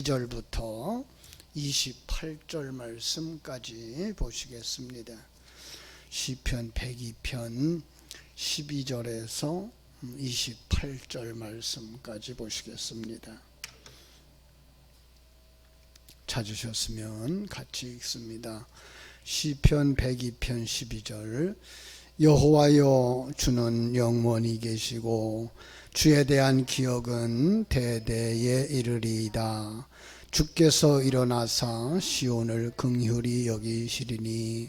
2절부터 28절 말씀까지 보시겠습니다. 시편 102편 12절에서 28절 말씀까지 보시겠습니다. 찾으셨으면 같이 읽습니다. 시편 102편 12절 여호와여 주는 영원히 계시고 주에 대한 기억은 대대에 이르리이다. 주께서 일어나사 시온을 긍휼히 여기시리니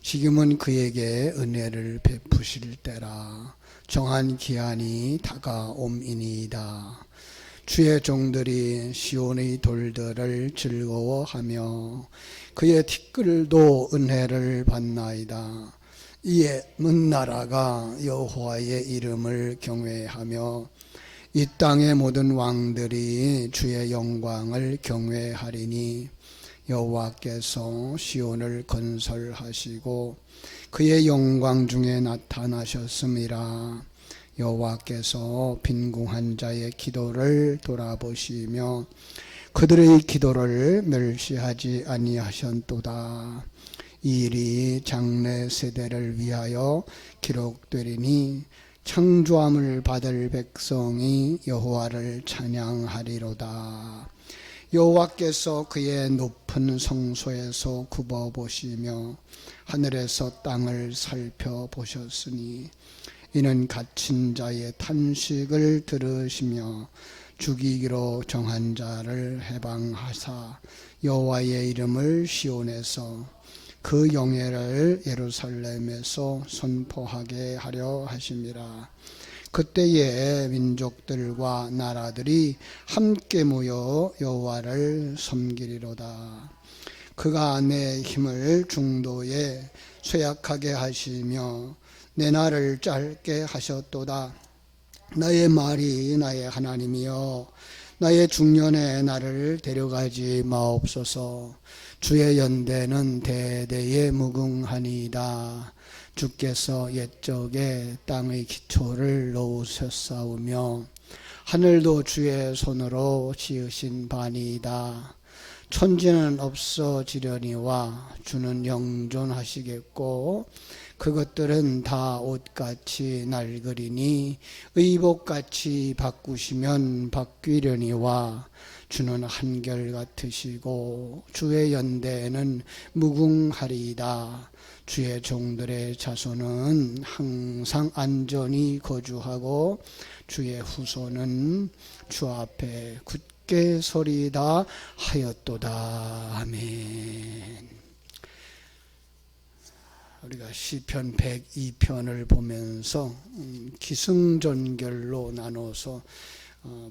지금은 그에게 은혜를 베푸실 때라 정한 기한이 다가옴이니이다. 주의 종들이 시온의 돌들을 즐거워하며 그의 티끌도 은혜를 받나이다. 이에 문 나라가 여호와의 이름을 경외하며 이 땅의 모든 왕들이 주의 영광을 경외하리니 여호와께서 시온을 건설하시고 그의 영광 중에 나타나셨음이라 여호와께서 빈궁한 자의 기도를 돌아보시며 그들의 기도를 멸시하지 아니하셨도다. 이 일이 장래 세대를 위하여 기록되리니 창조함을 받을 백성이 여호와를 찬양하리로다. 여호와께서 그의 높은 성소에서 굽어 보시며 하늘에서 땅을 살펴 보셨으니 이는 갇힌 자의 탄식을 들으시며 죽이기로 정한 자를 해방하사 여호와의 이름을 시온에서 그 영예를 예루살렘에서 선포하게 하려 하심이라. 그때에 민족들과 나라들이 함께 모여 여호와를 섬기리로다. 그가 내 힘을 중도에 쇠약하게 하시며 내 날을 짧게 하셨도다. 나의 말이 나의 하나님이여 나의 중년에 나를 데려가지 마옵소서. 주의 연대는 대대에 무궁하니이다. 주께서 옛적에 땅의 기초를 놓으셨사오며 하늘도 주의 손으로 지으신 바니이다. 천지는 없어지려니와 주는 영존하시겠고 그것들은 다 옷같이 낡으리니 의복같이 바꾸시면 바뀌려니와 주는 한결 같으시고 주의 연대는 무궁하리이다. 주의 종들의 자손은 항상 안전히 거주하고 주의 후손은 주 앞에 굳게 서리다 하였도다. 아멘. 우리가 시편 102편을 보면서 음, 기승전결로 나눠서 어,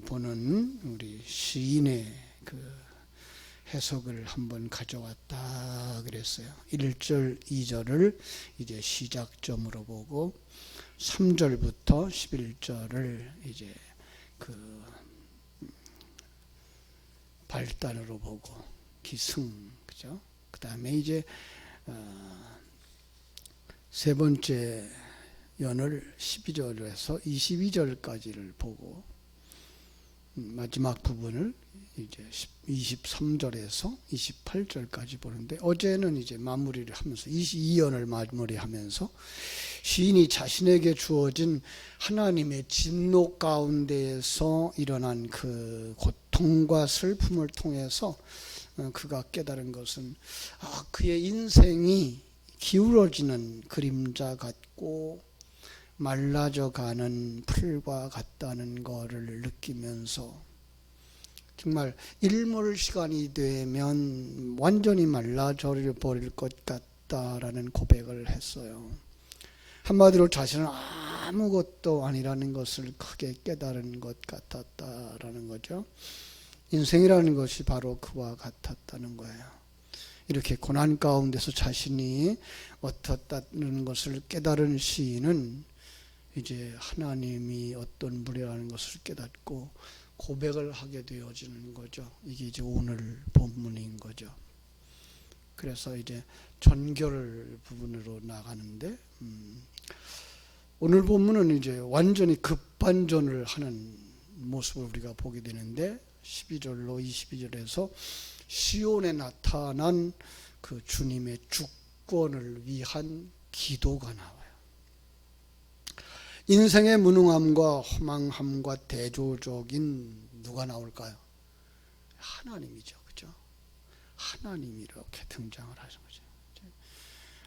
보는 우리 시인의 그 해석을 한번 가져왔다 그랬어요. 1절, 2절을 이제 시작점으로 보고 3절부터 11절을 이제 그 발단으로 보고 기승 그죠? 그다음에 이제 어, 세 번째 연을 12절에서 22절까지를 보고 마지막 부분을 이제 23절에서 28절까지 보는데 어제는 이제 마무리를 하면서 22연을 마무리하면서 시인이 자신에게 주어진 하나님의 진노 가운데에서 일어난 그 고통과 슬픔을 통해서 어, 그가 깨달은 것은 아 그의 인생이 기울어지는 그림자 같고 말라져 가는 풀과 같다는 것을 느끼면서 정말 일몰 시간이 되면 완전히 말라져 버릴 것 같다라는 고백을 했어요. 한마디로 자신은 아무것도 아니라는 것을 크게 깨달은 것 같았다라는 거죠. 인생이라는 것이 바로 그와 같았다는 거예요. 이렇게 고난 가운데서 자신이 어떻다는 것을 깨달은 시인은 이제 하나님이 어떤 분이라는 것을 깨닫고 고백을 하게 되어지는 거죠. 이게 이제 오늘 본문인 거죠. 그래서 이제 전결 부분으로 나가는데 음, 오늘 본문은 이제 완전히 급반전을 하는 모습을 우리가 보게 되는데 12절로 22절에서 시온에 나타난 그 주님의 주권을 위한 기도가 나와요. 인생의 무능함과 허망함과 대조적인 누가 나올까요? 하나님이죠. 그죠? 하나님이 이렇게 등장을 하신 거죠.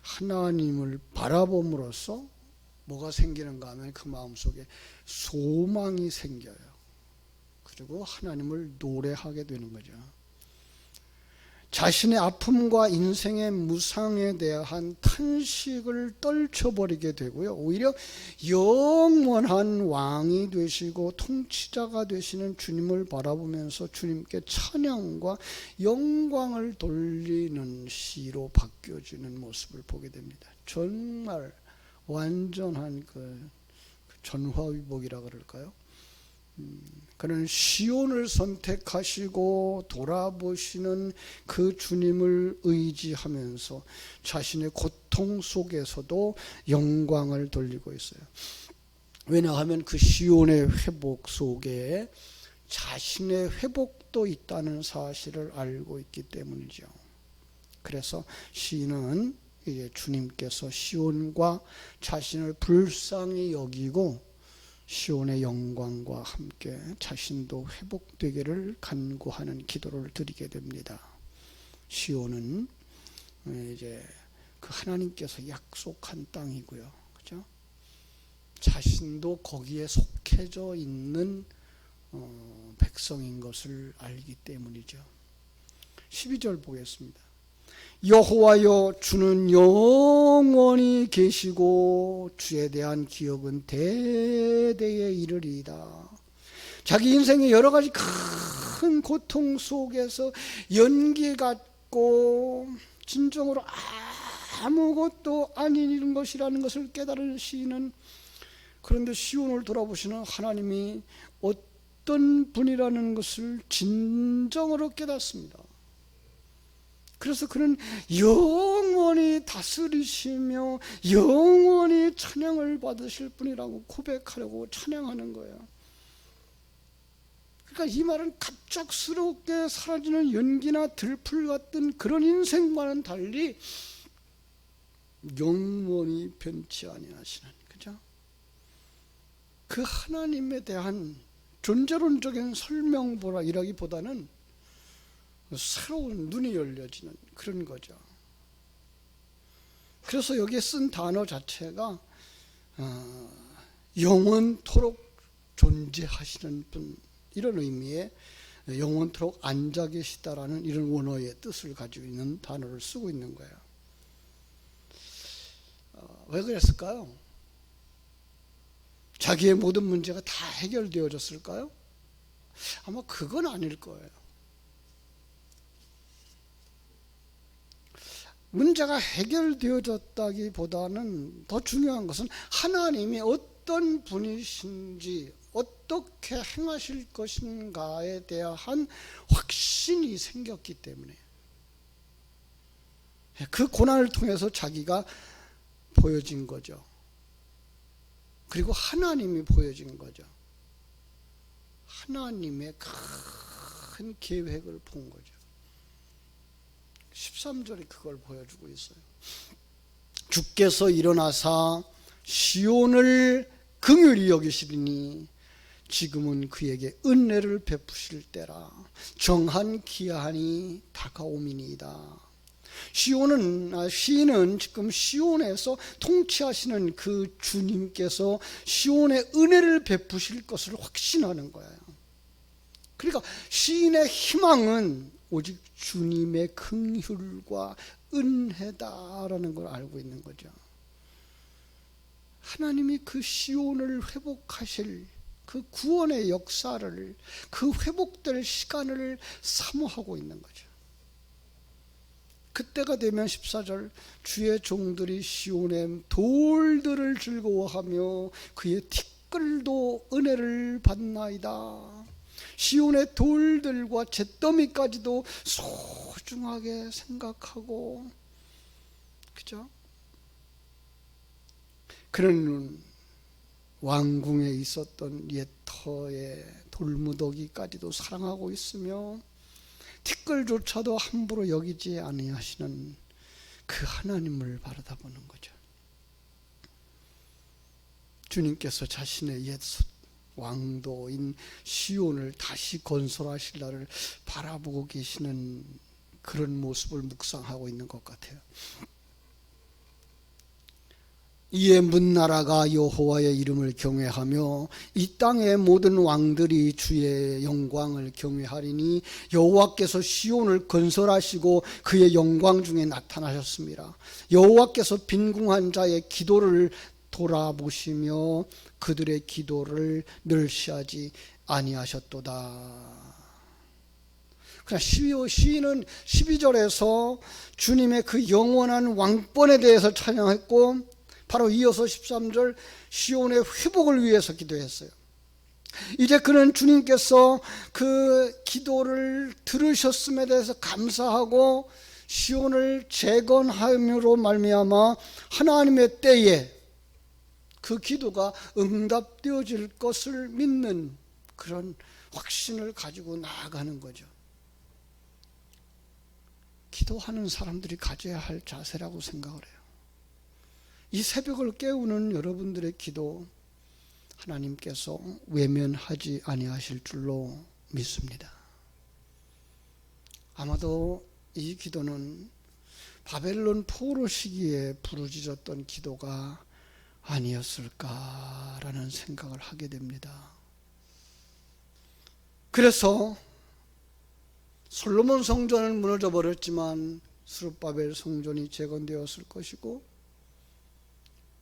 하나님을 바라봄으로써 뭐가 생기는가 하면 그 마음속에 소망이 생겨요. 그리고 하나님을 노래하게 되는 거죠. 자신의 아픔과 인생의 무상에 대한 탄식을 떨쳐버리게 되고요. 오히려 영원한 왕이 되시고 통치자가 되시는 주님을 바라보면서 주님께 찬양과 영광을 돌리는 시로 바뀌어지는 모습을 보게 됩니다. 정말 완전한 그 전화위복이라 그럴까요? 음, 그는 시온을 선택하시고 돌아보시는 그 주님을 의지하면서 자신의 고통 속에서도 영광을 돌리고 있어요. 왜냐하면 그 시온의 회복 속에 자신의 회복도 있다는 사실을 알고 있기 때문이죠. 그래서 시인은 주님께서 시온과 자신을 불쌍히 여기고 시온의 영광과 함께 자신도 회복되기를 간구하는 기도를 드리게 됩니다. 시온은 이제 그 하나님께서 약속한 땅이고요. 그죠? 자신도 거기에 속해져 있는 어, 백성인 것을 알기 때문이죠. 12절 보겠습니다. 여호와여 주는 영원히 계시고 주에 대한 기억은 대대에 이르리이다. 자기 인생의 여러 가지 큰 고통 속에서 연기 같고 진정으로 아무것도 아닌 것이라는 것을 깨달으시는 그런데 시온을 돌아보시는 하나님이 어떤 분이라는 것을 진정으로 깨닫습니다. 그래서 그는 영원히 다스리시며 영원히 찬양을 받으실 분이라고 고백하려고 찬양하는 거예요. 그러니까 이 말은 갑작스럽게 사라지는 연기나 들풀 같은 그런 인생과는 달리 영원히 변치 아니하시는 그죠? 그 하나님에 대한 존재론적인 설명보라기보다는 새로운 눈이 열려지는 그런 거죠. 그래서 여기에 쓴 단어 자체가 어, 영원토록 존재하시는 분 이런 의미의 영원토록 앉아 계시다라는 이런 원어의 뜻을 가지고 있는 단어를 쓰고 있는 거예요. 어, 왜 그랬을까요? 자기의 모든 문제가 다 해결되어졌을까요? 아마 그건 아닐 거예요. 문제가 해결되어졌다기보다는 더 중요한 것은 하나님이 어떤 분이신지 어떻게 행하실 것인가에 대한 확신이 생겼기 때문에 그 고난을 통해서 자기가 보여진 거죠. 그리고 하나님이 보여진 거죠. 하나님의 큰 계획을 본 거죠. 13절이 그걸 보여주고 있어요. 주께서 일어나사 시온을 긍휼히 여기시리니 지금은 그에게 은혜를 베푸실 때라 정한 기한이 다가오미니이다. 시온은 아, 시인은 지금 시온에서 통치하시는 그 주님께서 시온의 은혜를 베푸실 것을 확신하는 거예요. 그러니까 시인의 희망은 오직 주님의 긍휼과 은혜다라는 걸 알고 있는 거죠. 하나님이 그 시온을 회복하실 그 구원의 역사를 그 회복될 시간을 사모하고 있는 거죠. 그때가 되면 14절 주의 종들이 시온의 돌들을 즐거워하며 그의 티끌도 은혜를 받나이다. 시온의 돌들과 잿더미까지도 소중하게 생각하고 그죠? 그는 왕궁에 있었던 옛 터의 돌무더기까지도 사랑하고 있으며 티끌조차도 함부로 여기지 아니하시는 그 하나님을 바라다 보는 거죠. 주님께서 자신의 옛 왕도인 시온을 다시 건설하실 날을 바라보고 계시는 그런 모습을 묵상하고 있는 것 같아요. 이에 문나라가 여호와의 이름을 경외하며 이 땅의 모든 왕들이 주의 영광을 경외하리니 여호와께서 시온을 건설하시고 그의 영광 중에 나타나셨습니다. 여호와께서 빈궁한 자의 기도를 돌아보시며 그들의 기도를 멸시하지 아니하셨도다. 그러나 시인은 12절에서 주님의 그 영원한 왕권에 대해서 찬양했고 바로 이어서 13절 시온의 회복을 위해서 기도했어요. 이제 그는 주님께서 그 기도를 들으셨음에 대해서 감사하고 시온을 재건함으로 말미암아 하나님의 때에 그 기도가 응답되어질 것을 믿는 그런 확신을 가지고 나아가는 거죠. 기도하는 사람들이 가져야 할 자세라고 생각을 해요. 이 새벽을 깨우는 여러분들의 기도 하나님께서 외면하지 아니하실 줄로 믿습니다. 아마도 이 기도는 바벨론 포로 시기에 부르짖었던 기도가 아니었을까라는 생각을 하게 됩니다. 그래서 솔로몬 성전은 무너져 버렸지만 스룹바벨 성전이 재건되었을 것이고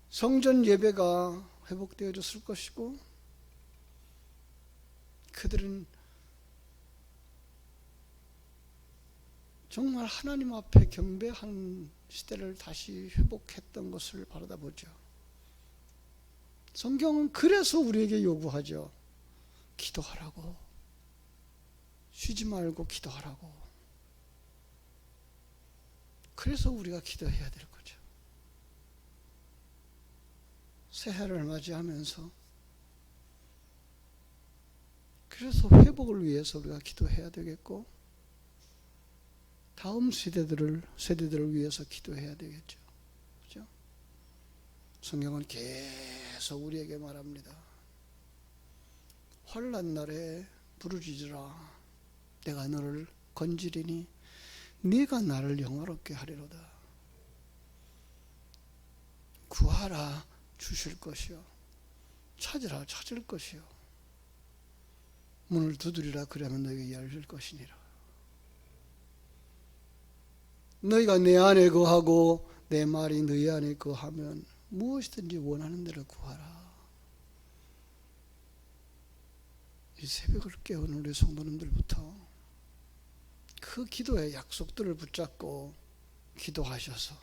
성전 예배가 회복되어졌을 것이고 그들은 정말 하나님 앞에 경배한 시대를 다시 회복했던 것을 바라다 보죠. 성경은 그래서 우리에게 요구하죠. 기도하라고. 쉬지 말고 기도하라고. 그래서 우리가 기도해야 될 거죠. 새해를 맞이하면서 그래서 회복을 위해서 우리가 기도해야 되겠고 다음 세대들을 세대들을 위해서 기도해야 되겠죠. 성경은 계속 우리에게 말합니다. 환난 날에 부르짖으라 내가 너를 건지리니 네가 나를 영화롭게 하리로다. 구하라 주실 것이요. 찾으라 찾을 것이요. 문을 두드리라 그러면 너에게 열릴 것이니라. 너희가 내 안에 거하고 내 말이 너희 안에 거하면 무엇이든지 원하는 대로 구하라. 이 새벽을 깨우는 우리 성도님들부터 그 기도의 약속들을 붙잡고 기도하셔서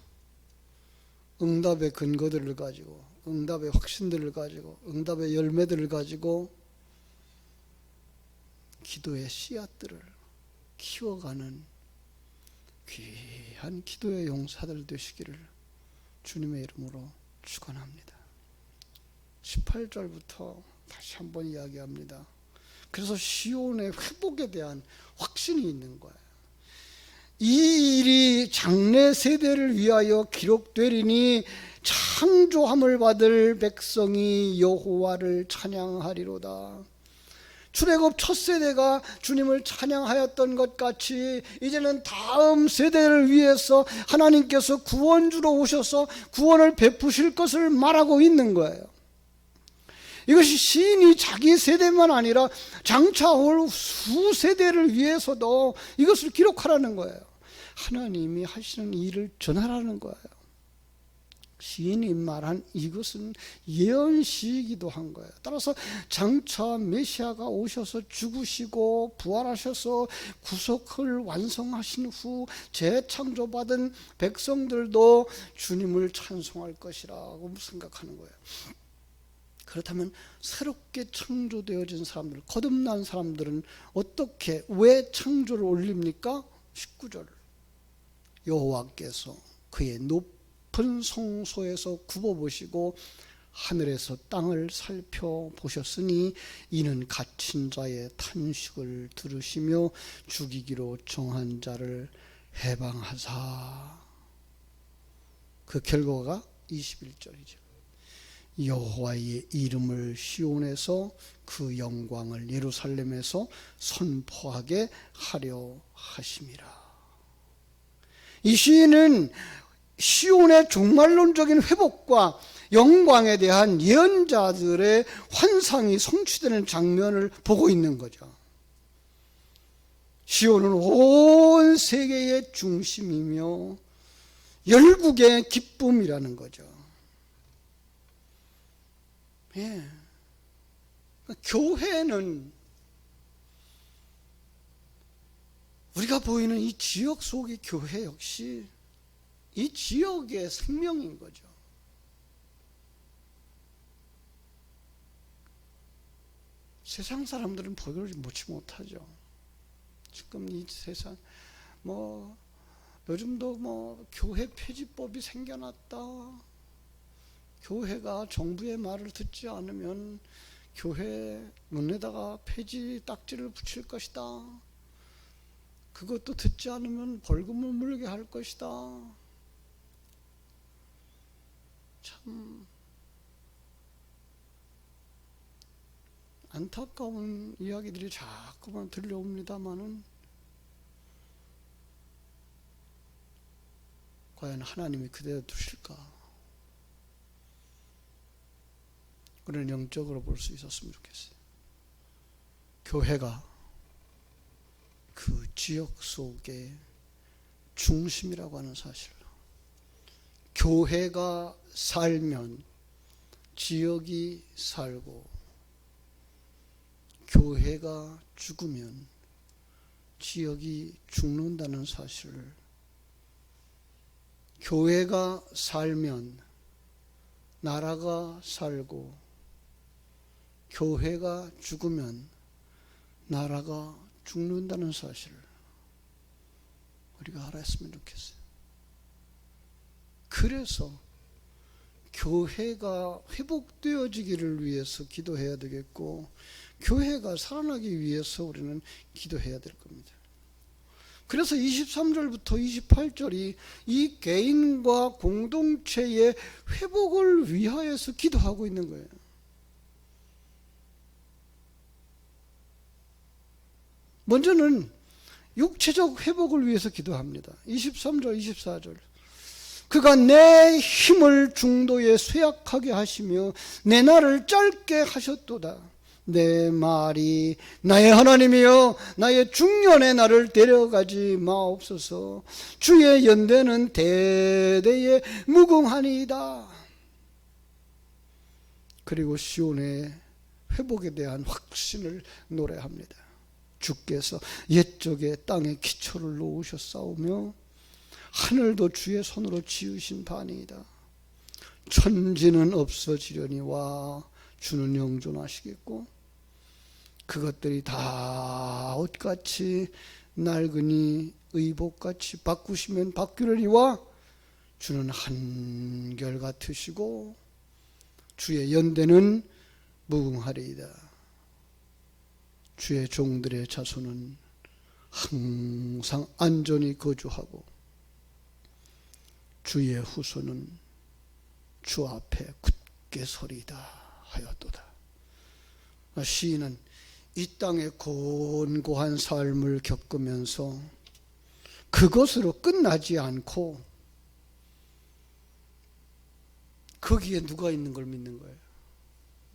응답의 근거들을 가지고 응답의 확신들을 가지고 응답의 열매들을 가지고 기도의 씨앗들을 키워가는 귀한 기도의 용사들 되시기를 주님의 이름으로 축원합니다. 18절부터 다시 한번 이야기합니다. 그래서 시온의 회복에 대한 확신이 있는 거예요. 이 일이 장래 세대를 위하여 기록되리니 창조함을 받을 백성이 여호와를 찬양하리로다. 출애굽 첫 세대가 주님을 찬양하였던 것 같이 이제는 다음 세대를 위해서 하나님께서 구원주로 오셔서 구원을 베푸실 것을 말하고 있는 거예요. 이것이 시인이 자기 세대만 아니라 장차 올 수세대를 위해서도 이것을 기록하라는 거예요. 하나님이 하시는 일을 전하라는 거예요. 시인이 말한 이것은 예언시이기도 한 거예요. 따라서 장차 메시아가 오셔서 죽으시고 부활하셔서 구속을 완성하신 후 재창조받은 백성들도 주님을 찬송할 것이라고 생각하는 거예요. 그렇다면 새롭게 창조되어진 사람들, 거듭난 사람들은 어떻게 왜 창조를 올립니까? 19절 여호와께서 그의 높 높은 성소에서 굽어보시고 하늘에서 땅을 살펴보셨으니 이는 갇힌 자의 탄식을 들으시며 죽이기로 정한 자를 해방하사 그 결과가 21절이죠. 여호와의 이름을 시온에서 그 영광을 예루살렘에서 선포하게 하려 하심이라. 이 시인은 시온의 종말론적인 회복과 영광에 대한 예언자들의 환상이 성취되는 장면을 보고 있는 거죠. 시온은 온 세계의 중심이며 열국의 기쁨이라는 거죠. 예. 교회는 우리가 보이는 이 지역 속의 교회 역시 이 지역의 생명인 거죠. 세상 사람들은 보기를 못지 못하죠. 지금 이 세상 뭐 요즘도 뭐 교회 폐지법이 생겨났다. 교회가 정부의 말을 듣지 않으면 교회 문에다가 폐지 딱지를 붙일 것이다. 그것도 듣지 않으면 벌금을 물게 할 것이다. 참 안타까운 이야기들이 자꾸만 들려옵니다마는 과연 하나님이 그대로 두실까? 우리는 영적으로 볼 수 있었으면 좋겠어요. 교회가 그 지역 속의 중심이라고 하는 사실. 교회가 살면 지역이 살고 교회가 죽으면 지역이 죽는다는 사실을 교회가 살면 나라가 살고 교회가 죽으면 나라가 죽는다는 사실을 우리가 알았으면 좋겠어요. 그래서 교회가 회복되어지기를 위해서 기도해야 되겠고 교회가 살아나기 위해서 우리는 기도해야 될 겁니다. 그래서 23절부터 28절이 이 개인과 공동체의 회복을 위하여서 기도하고 있는 거예요. 먼저는 육체적 회복을 위해서 기도합니다. 23절, 24절. 그가 내 힘을 중도에 쇠약하게 하시며 내 날을 짧게 하셨도다. 내 말이 나의 하나님이여 나의 중년의 나를 데려가지 마옵소서. 주의 연대는 대대에 무궁하니이다. 그리고 시온의 회복에 대한 확신을 노래합니다. 주께서 옛적에 땅에 기초를 놓으셨사오며 하늘도 주의 손으로 지으신 바니이다 천지는 없어지려니 와 주는 영존하시겠고 그것들이 다 옷같이 낡으니 의복같이 바꾸시면 바뀌려니와 주는 한결 같으시고 주의 연대는 무궁하리이다. 주의 종들의 자손은 항상 안전히 거주하고 주의 후손은 주 앞에 굳게 서리다 하였도다. 시인은 이 땅의 곤고한 삶을 겪으면서 그것으로 끝나지 않고 거기에 누가 있는 걸 믿는 거예요?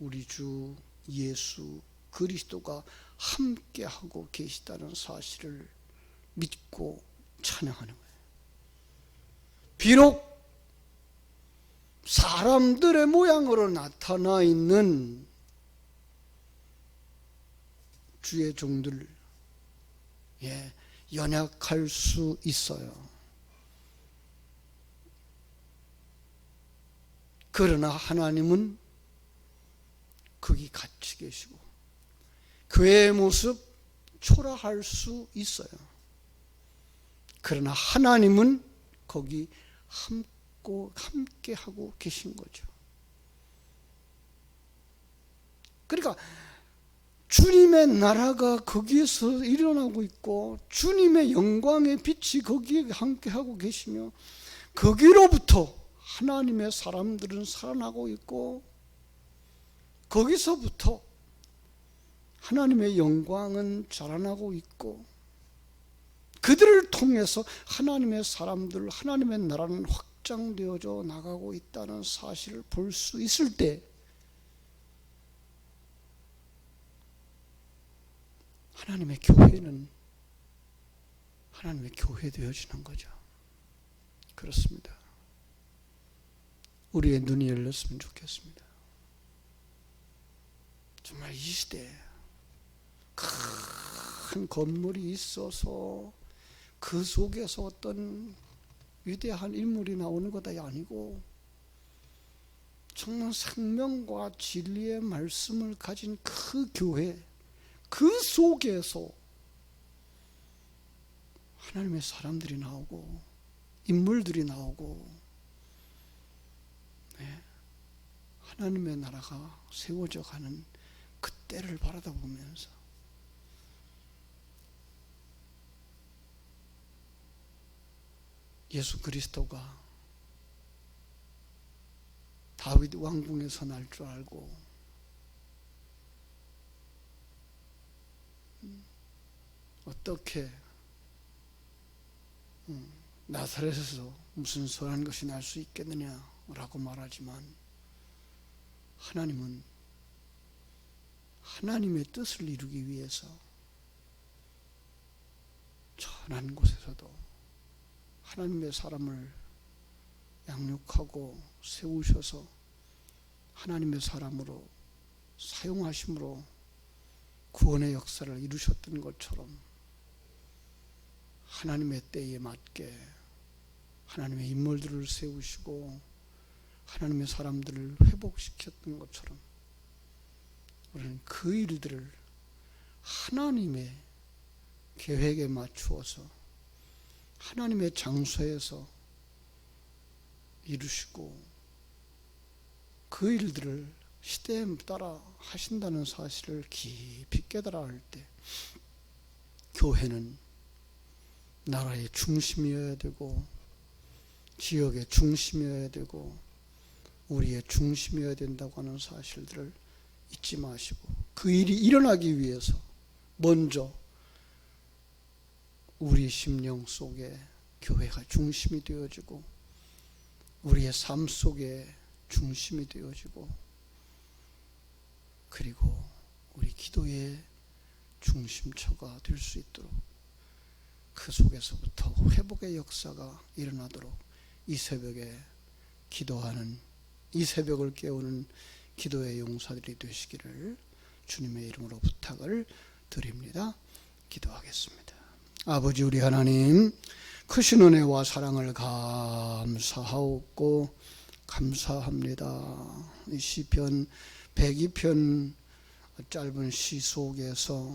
우리 주 예수 그리스도가 함께 하고 계시다는 사실을 믿고 찬양하는 거예요. 비록 사람들의 모양으로 나타나 있는 주의 종들 예, 연약할 수 있어요. 그러나 하나님은 거기 같이 계시고 그의 모습 초라할 수 있어요. 그러나 하나님은 거기 함께 하고 계신 거죠. 그러니까 주님의 나라가 거기에서 일어나고 있고 주님의 영광의 빛이 거기에 함께 하고 계시며 거기로부터 하나님의 사람들은 살아나고 있고 거기서부터 하나님의 영광은 자라나고 있고 그들을 통해서 하나님의 사람들, 하나님의 나라는 확장되어져 나가고 있다는 사실을 볼 수 있을 때 하나님의 교회는 하나님의 교회 되어지는 거죠. 그렇습니다. 우리의 눈이 열렸으면 좋겠습니다. 정말 이 시대에 큰 건물이 있어서 그 속에서 어떤 위대한 인물이 나오는 것이 아니고 정말 생명과 진리의 말씀을 가진 그 교회 그 속에서 하나님의 사람들이 나오고 인물들이 나오고 네, 하나님의 나라가 세워져 가는 그때를 바라다 보면서 예수 그리스도가 다윗 왕궁에서 날 줄 알고 음, 어떻게 음, 나사렛에서 무슨 선한 것이 날 수 있겠느냐라고 말하지만 하나님은 하나님의 뜻을 이루기 위해서 천한 곳에서도 하나님의 사람을 양육하고 세우셔서 하나님의 사람으로 사용하심으로 구원의 역사를 이루셨던 것처럼 하나님의 때에 맞게 하나님의 인물들을 세우시고 하나님의 사람들을 회복시켰던 것처럼 우리는 그 일들을 하나님의 계획에 맞추어서 하나님의 장소에서 이루시고 그 일들을 시대에 따라 하신다는 사실을 깊이 깨달아 할 때 교회는 나라의 중심이어야 되고 지역의 중심이어야 되고 우리의 중심이어야 된다고 하는 사실들을 잊지 마시고 그 일이 일어나기 위해서 먼저 우리 심령 속에 교회가 중심이 되어지고 우리의 삶 속에 중심이 되어지고 그리고 우리 기도의 중심처가 될 수 있도록 그 속에서부터 회복의 역사가 일어나도록 이 새벽에 기도하는 이 새벽을 깨우는 기도의 용사들이 되시기를 주님의 이름으로 부탁을 드립니다. 기도하겠습니다. 아버지 우리 하나님 크신 은혜와 사랑을 감사하옵고 감사합니다. 이 시편 102편 짧은 시 속에서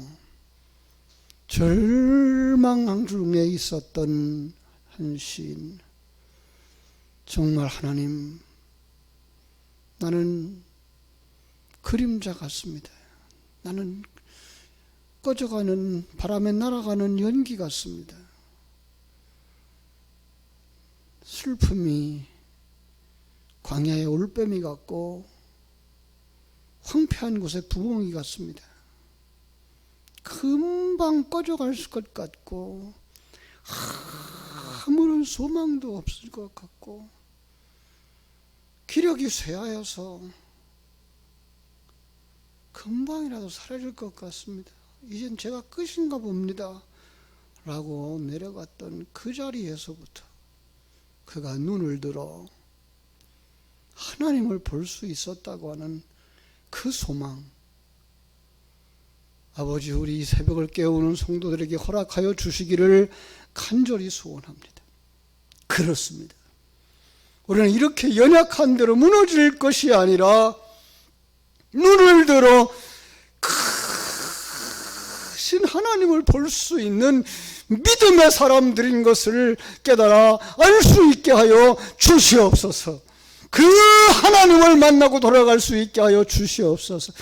절망 중에 있었던 한 시인 정말 하나님 나는 그림자 같습니다. 나는 꺼져가는 바람에 날아가는 연기 같습니다. 슬픔이 광야의 올빼미 같고 황폐한 곳의 부엉이 같습니다. 금방 꺼져갈 것 같고 아무런 소망도 없을 것 같고 기력이 쇠하여서 금방이라도 사라질 것 같습니다. 이젠 제가 끝인가 봅니다. 라고 내려갔던 그 자리에서부터 그가 눈을 들어 하나님을 볼 수 있었다고 하는 그 소망. 아버지, 우리 이 새벽을 깨우는 성도들에게 허락하여 주시기를 간절히 소원합니다. 그렇습니다. 우리는 이렇게 연약한 대로 무너질 것이 아니라 눈을 들어 크신 하나님을 볼 수 있는 믿음의 사람들인 것을 깨달아 알 수 있게 하여 주시옵소서. 그 하나님을 만나고 돌아갈 수 있게 하여 주시옵소서.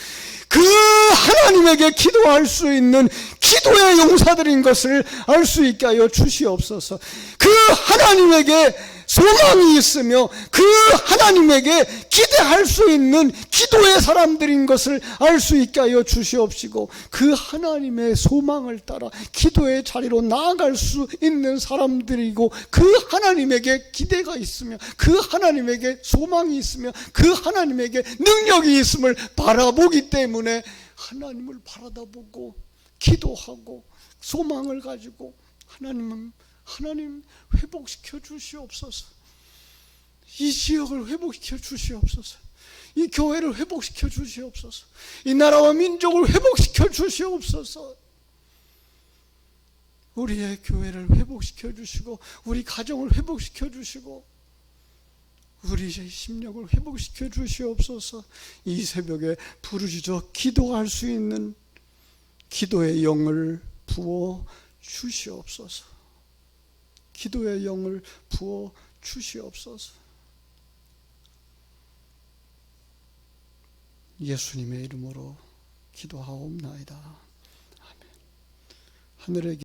그 하나님에게 기도할 수 있는 기도의 용사들인 것을 알 수 있게 하여 주시옵소서. 그 하나님에게 소망이 있으며 그 하나님에게 기대할 수 있는 기도의 사람들인 것을 알 수 있게 하여 주시옵시고 그 하나님의 소망을 따라 기도의 자리로 나아갈 수 있는 사람들이고 그 하나님에게 기대가 있으며 그 하나님에게 소망이 있으며 그 하나님에게 능력이 있음을 바라보기 때문에 하나님을 바라다보고 기도하고 소망을 가지고 하나님은 하나님 회복시켜 주시옵소서. 이 지역을 회복시켜 주시옵소서. 이 교회를 회복시켜 주시옵소서. 이 나라와 민족을 회복시켜 주시옵소서. 우리의 교회를 회복시켜 주시고 우리 가정을 회복시켜 주시고 우리의 심령을 회복시켜 주시옵소서. 이 새벽에 부르짖어 기도할 수 있는 기도의 영을 부어 주시옵소서. 기도의 영을 부어 주시옵소서. 예수님의 이름으로 기도하옵나이다. 아멘. 하늘의